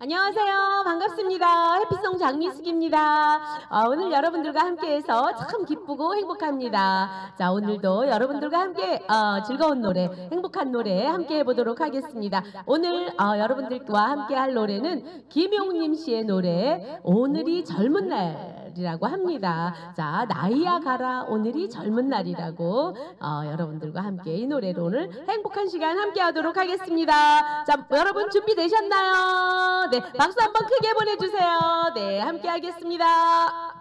안녕하세요. 반갑습니다. 해피송 장미숙입니다. 어, 오늘 여러분들과 함께해서 참 기쁘고 행복합니다. 자, 오늘도 여러분들과 함께 어, 즐거운 노래, 행복한 노래 함께 해보도록 하겠습니다. 오늘 어, 여러분들과 함께 할 노래는 김용님 씨의 노래 오늘이 젊은 날 이라고 합니다. 자, 나이야 가라 오늘이 젊은 날이라고 어, 여러분들과 함께 이 노래로 오늘 행복한 시간 함께 하도록 하겠습니다. 자, 여러분 준비되셨나요? 네, 박수 한번 크게 보내주세요. 네, 함께 하겠습니다.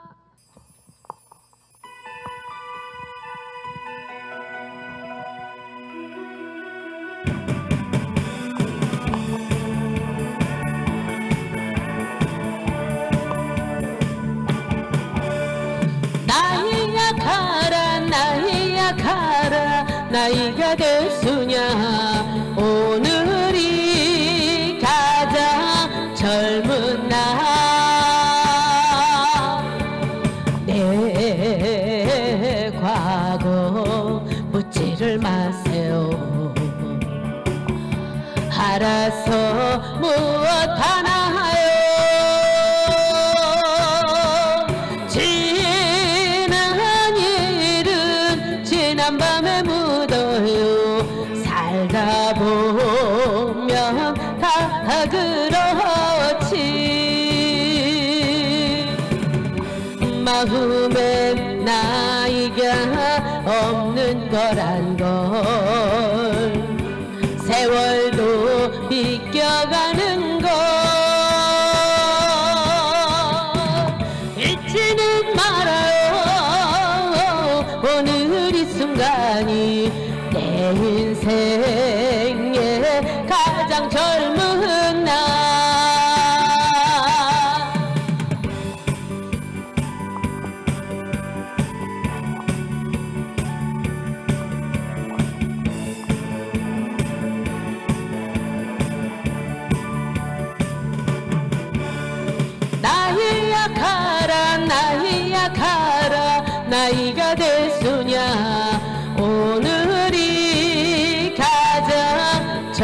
나이야 가라 나이야 가라 나이가 됐으냐 없는 거란 걸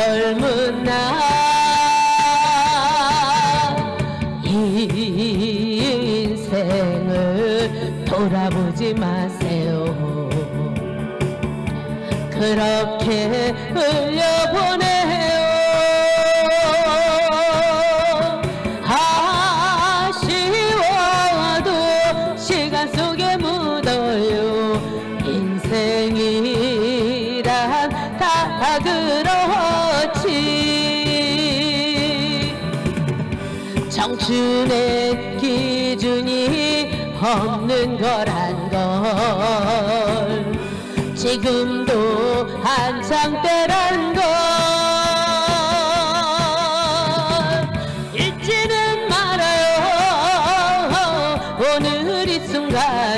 젊은 날 인생을 돌아보지 마세요. 그렇게 오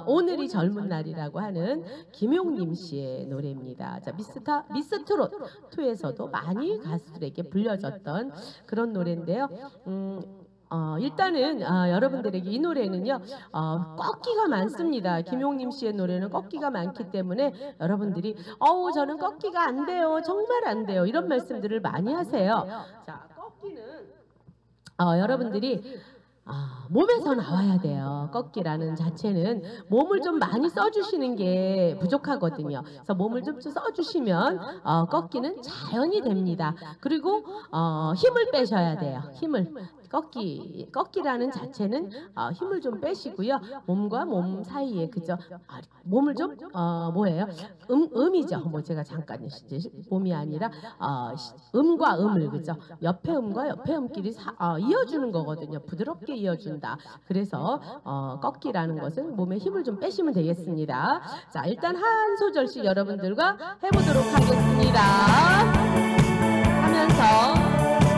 어, 오늘이 젊은 날이라고 하는 김용림 씨의 노래입니다. 자, 미스터 미스트롯 2에서도 많이 가수들에게 불려졌던 그런 노래인데요. 음, 어, 일단은 어, 여러분들에게 이 노래는요 어, 꺾기가 많습니다. 김용림 씨의 노래는 꺾기가 많기 때문에 여러분들이 어우 저는 꺾기가 안 돼요, 정말 안 돼요 이런 말씀들을 많이 하세요. 자, 꺾기는 어, 여러분들이 아, 몸에서 나와야 돼요. 꺾기라는 자체는 몸을 좀 많이 써주시는 게 부족하거든요. 그래서 몸을 좀 써주시면 어, 꺾기는 자연이 됩니다. 그리고 어, 힘을 빼셔야 돼요. 힘을. 꺾기 꺾기라는 자체는 어, 아, 힘을 좀 빼시고요. 몸과 몸 사이에 그죠? 아, 몸을 좀 어, 어, 뭐예요? 음, 음 음이죠. 뭐 제가 잠깐 몸이 아니라 어, 아, 음과 음을 그죠? 옆에 음과 옆에 음끼리 사, 어, 아, 이어주는 거거든요. 부드럽게 이어준다. 그래서 어, 어 꺾기라는 것은 몸에 힘을 좀 빼시면 되겠습니다. 자 일단 한 소절씩 여러분들과 해보도록 하겠습니다. 하면서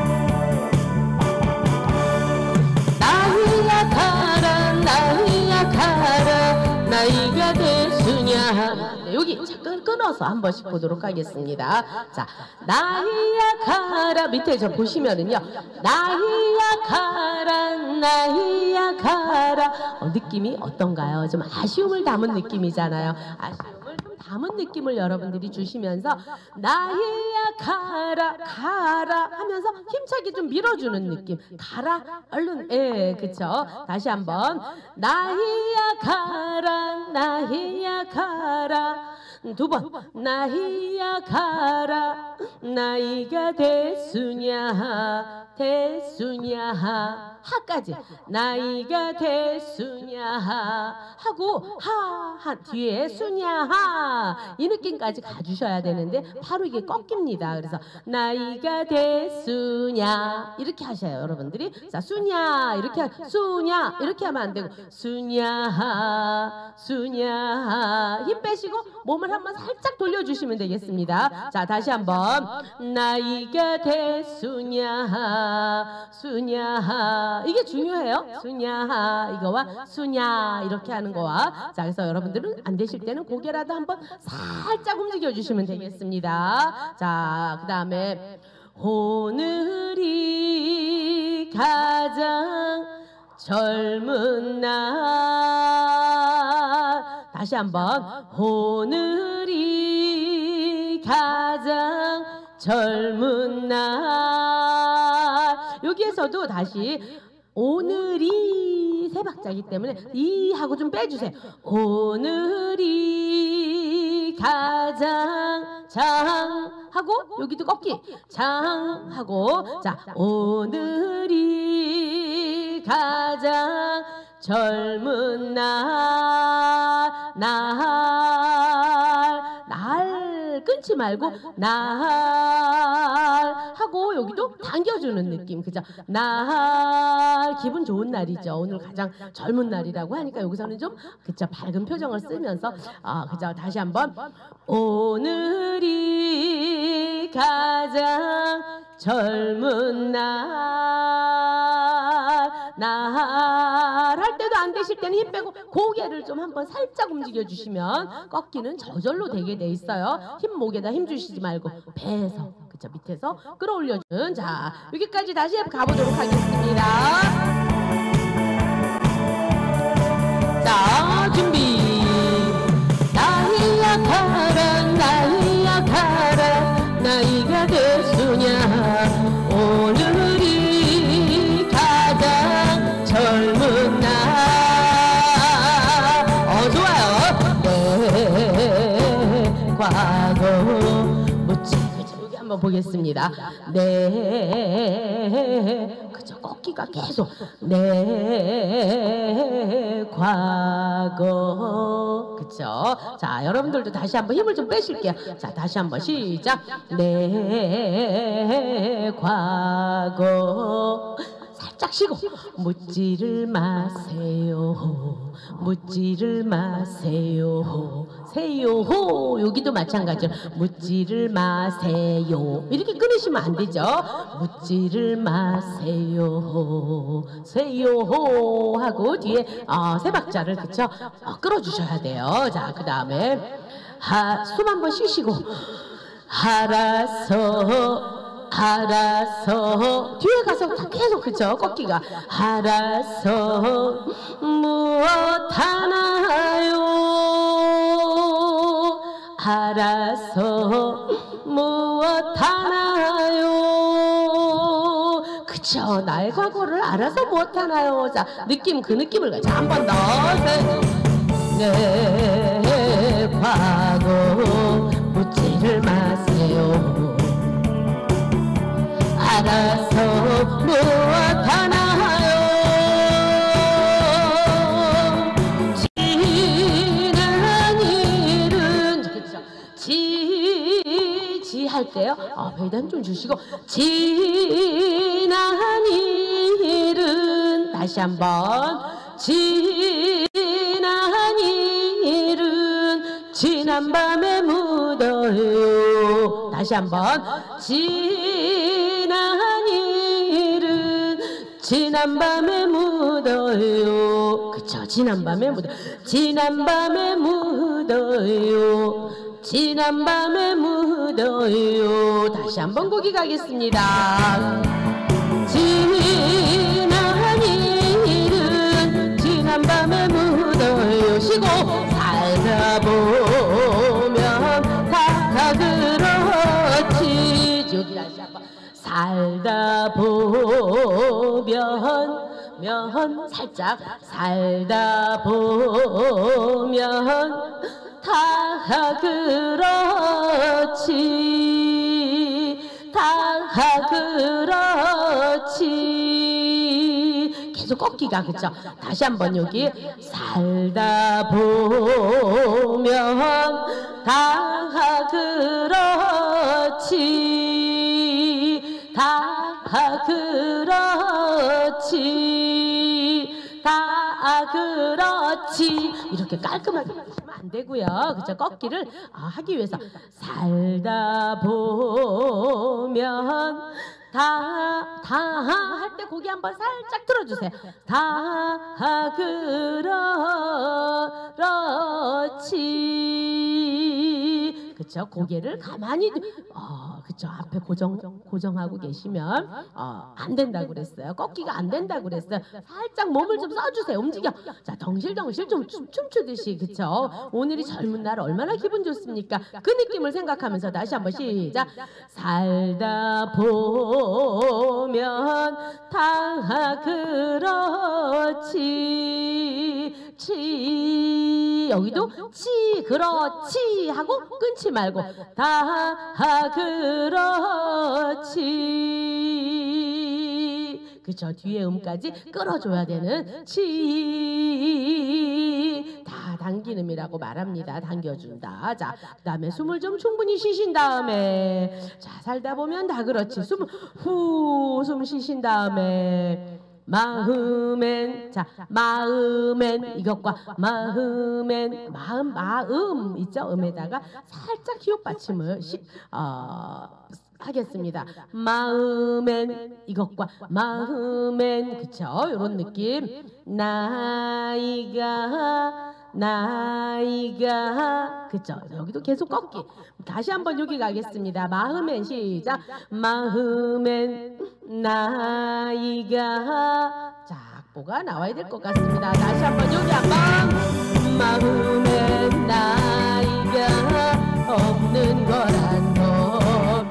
가라 나이가 가라. 나이가 됐으냐. 네, 여기 잠깐 끊어서 한 번씩 보도록 하겠습니다. 자 나이야 가라. 밑에 저 보시면은요. 나이야 가라 나이야 가라. 어, 느낌이 어떤가요? 좀 아쉬움을 담은 느낌이잖아요. 아쉬움. 담은 느낌을 여러분들이 주시면서 나이야 가라 가라 하면서 힘차게 좀 밀어주는 느낌. 가라 얼른. 예 그쵸? 다시 한번. 나이야 가라 나이야 가라. 두 번. 나이야 가라. 나이가 됐으냐 됐으냐 하까지. 나이가 됐으냐? 하고 하 하 뒤에 수냐? 이 느낌까지 가주셔야 되는데 바로 이게 꺾입니다. 그래서 나이가 됐으냐? 이렇게 하셔요 여러분들이. 자 수냐? 이렇게 하, 수냐? 이렇게 하면 안 되고 수냐? 수냐? 힘 빼시고 몸을 한번 살짝 돌려주시면 되겠습니다. 자 다시 한번. 나이가 됐으냐 수냐 이게 중요해요? 수냐 이거와 수냐 이렇게 하는 거와 자 그래서 여러분들은 안 되실 때는 고개라도 한번 살짝 움직여 주시면 되겠습니다. 자 그 다음에 오늘이 가장 젊은 날. 다시 한번 오늘이 가장 젊은 날 여기에서도 다시 오늘이 세 박자이기 때문에 이 하고 좀 빼주세요. 오늘이 가장 장 하고 여기도 꺾기. 장 하고. 자 오늘이 가장 젊은 날, 날, 날 끊지 말고 날 하고 여기도 당겨주는 느낌, 그죠? 날 기분 좋은 날이죠. 오늘 가장 젊은 날이라고 하니까 여기서는 좀 그죠 밝은 표정을 쓰면서 아 그죠? 다시 한번 오늘이 가장 젊은 날, 날 할 때도 안 되실 때는 힘 빼고 고개를 좀 한번 살짝 움직여 주시면 꺾기는 저절로 되게 돼 있어요. 힘 목에다 힘 주시지 말고 배에서 그쵸 밑에서 끌어올려주는 자 여기까지 다시 가보도록 하겠습니다. 자 준비 과거 묻지 여기 한번 보겠습니다. 네, 그죠. 꺾기가 계속 내 과거 그쵸? 자, 여러분들도 다시 한번 힘을 좀 빼실게요. 자, 다시 한번 시작. 내 과거 살짝 쉬고 묻지를 마세요. 묻지를 마세요. 세요 여기도 마찬가지로 묻지를 마세요. 이렇게 끊으시면 안 되죠. 묻지를 마세요. 세요 하고 뒤에 어, 세 박자를 그쵸 어, 끌어주셔야 돼요. 자, 그 다음에 숨 한번 쉬시고 알아서 알아서. 뒤에 가서 다 계속 그죠 꺾기가. 알아서 무엇 하나요? 알아서 무엇 하나요? 그쵸? 나의 과거를 알아서 무엇 하나요? 자 느낌 그 느낌을 자한 번 더. 내 과거 묻지를 마세요 알아서 무엇 하나요 지난 일은 그쵸 지지 할 때요. 아 배단 좀 주시고. 지난 일은 다시 한번 지난 일은 지난 밤에 묻어요. 다시 한번 지 지난 밤에 묻어요. 그쵸 지난 밤에 묻어. 지난 밤에 묻어요. 지난 밤에 묻어요. 다시 한번 거기 가겠습니다. 지난 일은 지난 밤에 묻어요. 쉬고 살다 보면 다 그렇지 여기 다시 한번. 살다 보면 면 살짝 살다 보면 다 그렇지 다 그렇지. 계속 꺾기가 그쵸? 다시 한번 여기 살다 보면 다 그렇지 그렇지 이렇게 깔끔하게 하시면 안 되고요. 그쵸? 꺾기를 아, 하기 위해서 살다 보면 다 다 할 때 고개 한번 살짝 들어주세요. 다 그렇지 그쵸? 고개를 가만히 어 그쵸. 앞에 고정 고정하고 계시면 어, 안 된다고 그랬어요. 꺾기가 안 된다고 그랬어요. 살짝 몸을 좀 써주세요. 움직여. 자 덩실덩실 좀 춤, 춤추듯이 그쵸? 오늘이 젊은 날 얼마나 기분 좋습니까? 그 느낌을 생각하면서 다시 한번 시작. 살다 보면 다 그렇지 치 여기도 치 그렇지 하고 끊지 말고 다 그렇지. 그쵸 뒤에 음까지 끌어줘야 되는 치 다 당기음이라고 말합니다. 당겨준다. 자 그다음에 숨을 좀 충분히 쉬신 다음에. 자 살다 보면 다 그렇지. 숨을 후숨 쉬신 다음에 마음엔 자 마음엔 이것과 마음엔 마음 마음 있죠? 음에다가 살짝 기억 받침을 시, 어, 하겠습니다. 마음엔 이것과 마음엔 그쵸? 요런 느낌. 나이가 나이가. 그쵸? 여기도 계속 꺾기. 다시 한번 여기 가겠습니다. 마음엔 시작. 마음엔 나이가. 자 악보가 나와야 될 것 같습니다. 다시 한번 여기 한번. 마음엔 나이가 없는 거란 거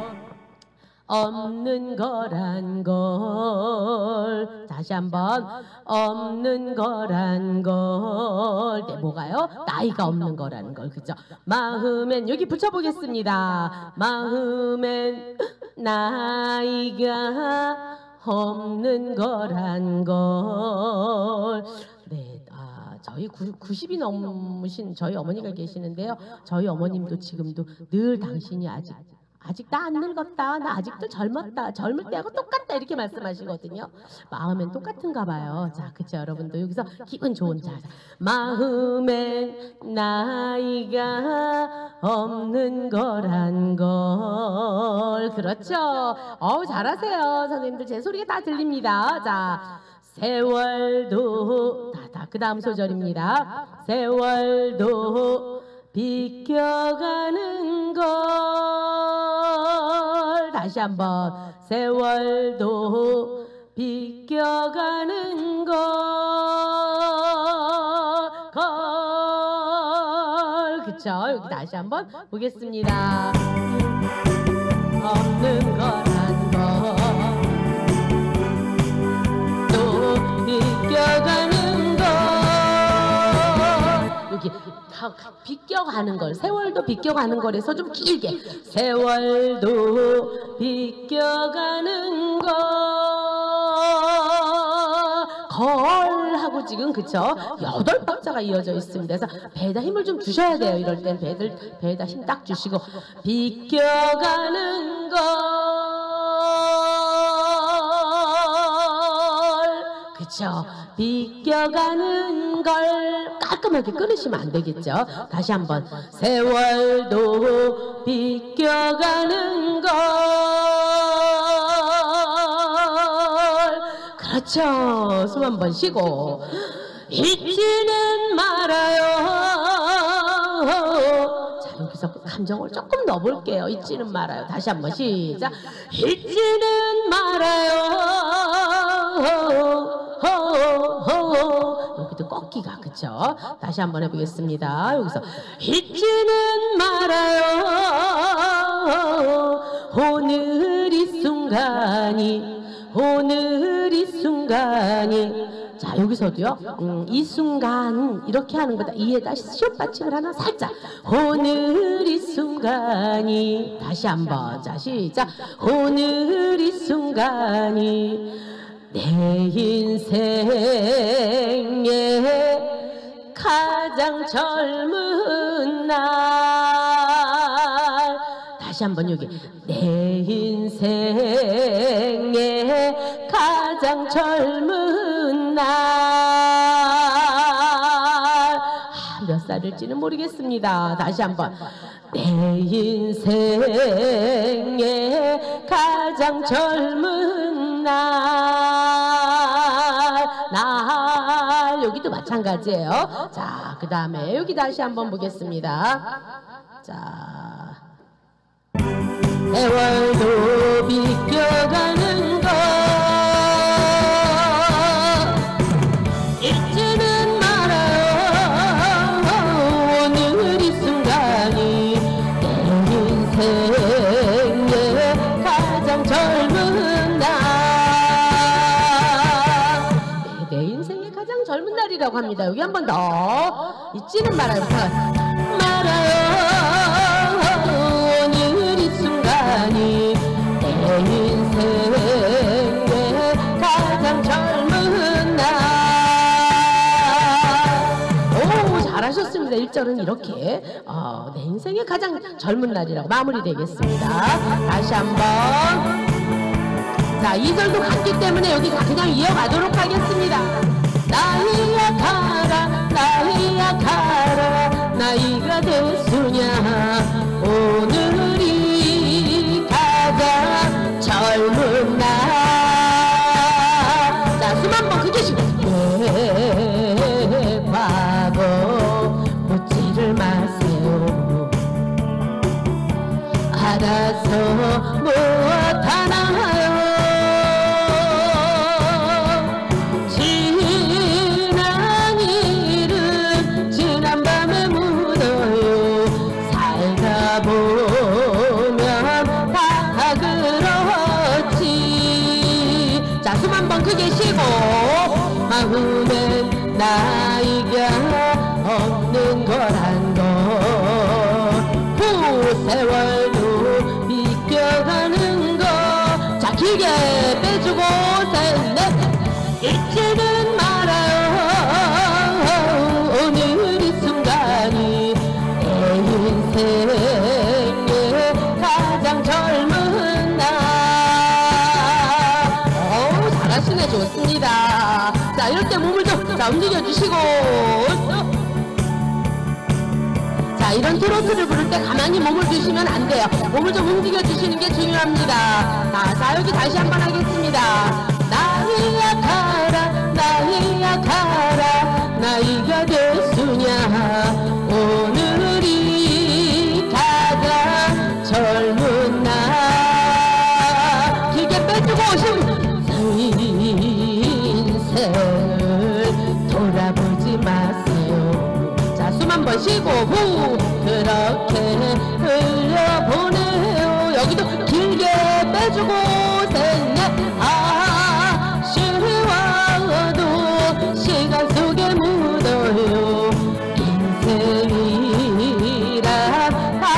없는 거란 걸 다시 한번 없는 거란 걸 네, 뭐가요? 나이가 없는 거라는 걸 그죠? 마음엔 여기 붙여보겠습니다 마음엔 나이가 없는 거란 걸 네, 아, 저희 90이 넘으신 저희 어머니가 계시는데요. 저희 어머님도 지금도 늘 당신이 아직 아직 나 안 늙었다. 나 아직도 젊었다. 젊을 때하고 똑같다. 이렇게 말씀하시거든요. 마음엔 똑같은가 봐요. 자, 그쵸. 여러분도 여기서 기분 좋은 자. 마음엔 나이가 없는 거란 걸. 그렇죠. 어우, 잘하세요. 선생님들 제 소리가 다 들립니다. 자. 세월도 다, 다, 그 다음 소절입니다. 세월도 비껴가는 걸 다시 한번 세월도 비껴가는 걸, 걸 그쵸? 여기 다시 한번 보겠습니다. 없는 거란 걸또 비껴가는 걸 가- 가- 비껴가는 걸 세월도 비껴가는 걸에서 좀 길게. 세월도 비껴가는 걸걸 하고 지금 그쵸? 여덟 박자가 이어져 있습니다. 그래서 배에다 힘을 좀 주셔야 돼요. 이럴 땐 배들 배에다 힘 딱 주시고. 비껴가는 걸 그쵸 비껴가는 걸 깔끔하게 끊으시면 안 되겠죠. 다시 한번 세월도 비껴가는 걸 그렇죠. 숨 한 번 쉬고 잊지는 말아요. 자 여기서 감정을 조금 넣어볼게요. 잊지는 말아요. 다시 한번 시작. 잊지는 말아요. 여기도 꺾기가 그쵸? 다시 한번 해보겠습니다. 여기서 잊지는 말아요. 오늘 이 순간이 오늘 이 순간이. 자 여기서도요. 음, 이 순간 이렇게 하는 거다. 이에다 시옷 받침을 하나 살짝. 오늘 이 순간이. 다시 한번. 자 시작. 오늘 이 순간이 내 인생의 가장 젊은 날. 다시 한번 여기. 내 인생의 가장 젊은 날. 아, 몇 살일지는 모르겠습니다. 다시 한번. 내 인생의 가장 젊은 날, 날 여기도 마찬가지예요. 자, 그 다음에 여기 다시 한번 보겠습니다. 자, 세월도 비껴가는 것 젊은 날이라고 합니다 여기 한 번더 잊지는 말아요 말아요 오늘 이 순간이 내 인생의 가장 젊은 날. 오, 잘하셨습니다. 1절은 이렇게 어, 내 인생의 가장 젊은 날이라고 마무리되겠습니다. 다시 한번. 자, 2절도 같기 때문에 여기 그냥 이어가도록 하겠습니다. 나이야 가라, 나이야 가라, 나이가 됐으냐. 오늘이 가장 젊은 쉬고 마음엔 나이가 없는 거란 걸후 세월도 비껴가는 거자 길게 빼주고 자 움직여 주시고. 자 이런 트로트를 부를 때 가만히 몸을 두시면 안 돼요. 몸을 좀 움직여 주시는 게 중요합니다. 자, 자 여기 다시 한번 하겠습니다 쉬고 후 그렇게 흘려보내요. 여기도 길게 빼주고 셋넷 아쉬워도 시간 속에 묻어요. 인생이란 다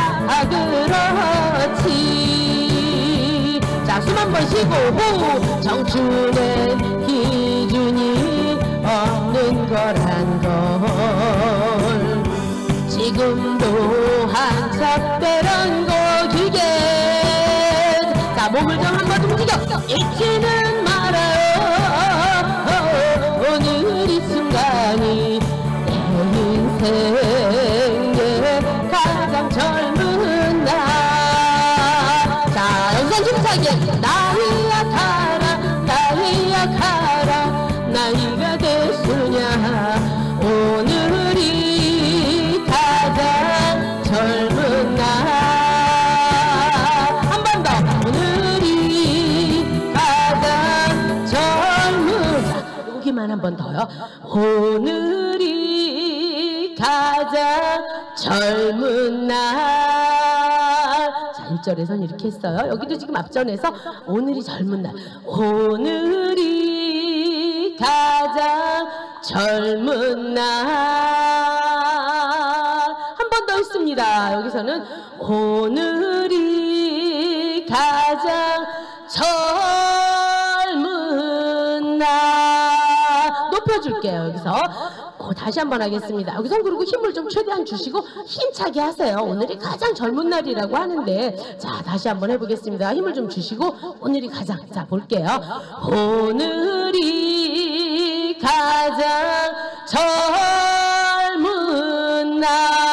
그렇지. 자, 숨 한 번 쉬고 후 청춘의 거 길게 자 몸을 좀 한번 움직여. 잊지는 말아요 오늘 이 순간이 내 인생 오늘이 가장 젊은 날. 자, 1절에선 이렇게 했어요. 여기도 지금 앞전에서 오늘이 젊은 날. 오늘이 가장 젊은 날. 한 번 더 있습니다. 여기서는 오늘 높여줄게요 여기서 어, 다시 한번 하겠습니다 여기서 그리고 힘을 좀 최대한 주시고 힘차게 하세요 오늘이 가장 젊은 날이라고 하는데 자 다시 한번 해보겠습니다 힘을 좀 주시고 오늘이 가장 자 볼게요 오늘이 가장 젊은 날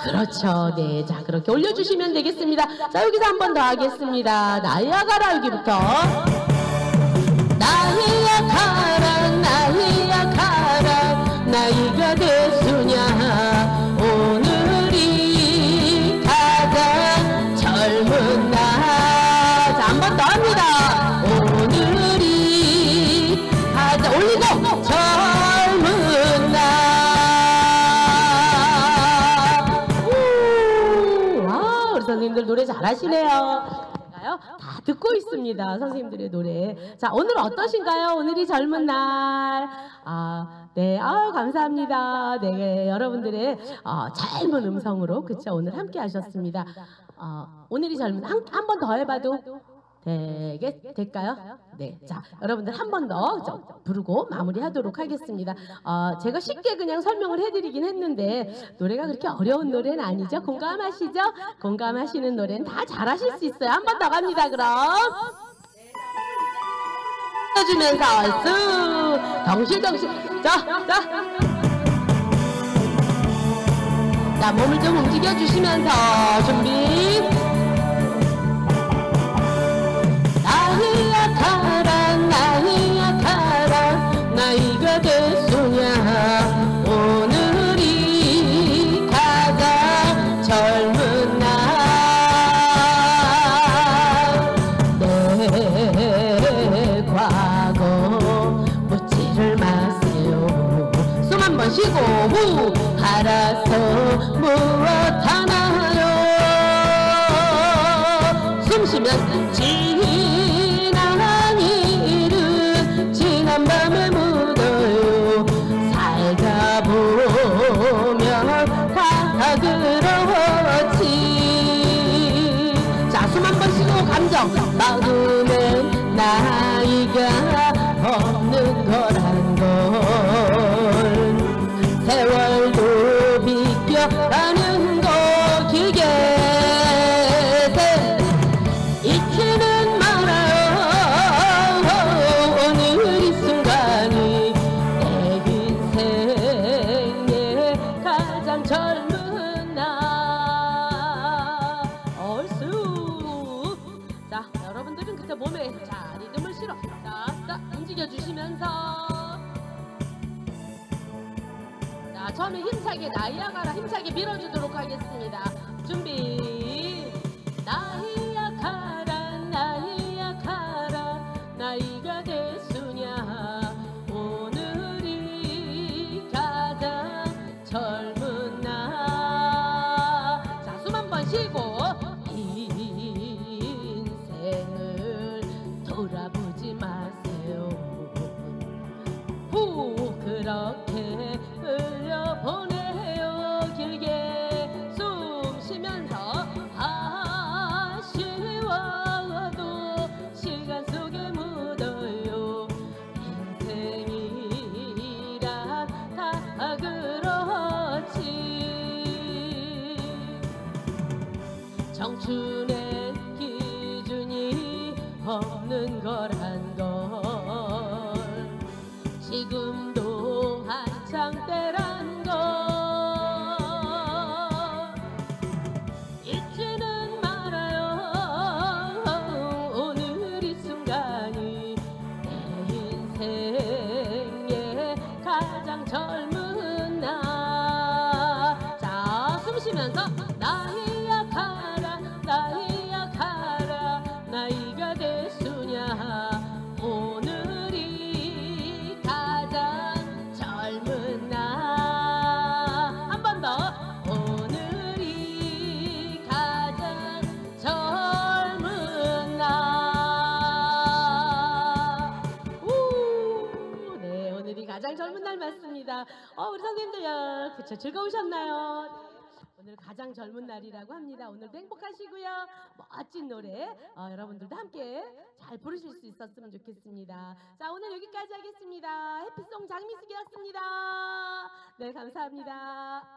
그렇죠. 네. 자, 그렇게 올려주시면 되겠습니다. 자, 여기서 한 번 더 하겠습니다. 나이아가라 여기부터. 잘하시네요. 다 듣고 있습니다. 선생님들의 노래. 자, 오늘 어떠신가요? 오늘이 젊은 날. 아, 네, 아유, 감사합니다. 네, 여러분들의 어, 젊은 음성으로, 그쵸, 오늘 함께 하셨습니다. 어, 오늘이 젊은, 한, 한 번 더 해봐도 되게, 될까요? 네. 자, 여러분들 한 번 더 부르고 마무리하도록 하겠습니다. 어, 제가 쉽게 그냥 설명을 해드리긴 했는데, 노래가 그렇게 어려운 노래는 아니죠? 공감하시죠? 공감하시는 노래는 다 잘하실 수 있어요. 한 번 더 갑니다, 그럼. 해주면서 쑥 덩실덩실 자, 자. 자, 몸을 좀 움직여 주시면서 준비. 쉬고 후 알아서 무엇 하나요? 숨 쉬면 지 힘차게 나이아가라 힘차게 밀어주도록 하겠습니다. 준비. 어, 우리 선생님들, 야, 그쵸, 즐거우셨나요? 네. 오늘 가장 젊은 날이라고 합니다. 오늘도 행복하시고요. 멋진 노래 어, 여러분들도 함께 잘 부르실 수 있었으면 좋겠습니다. 자, 오늘 여기까지 하겠습니다. 해피송 장미숙이었습니다. 네, 감사합니다.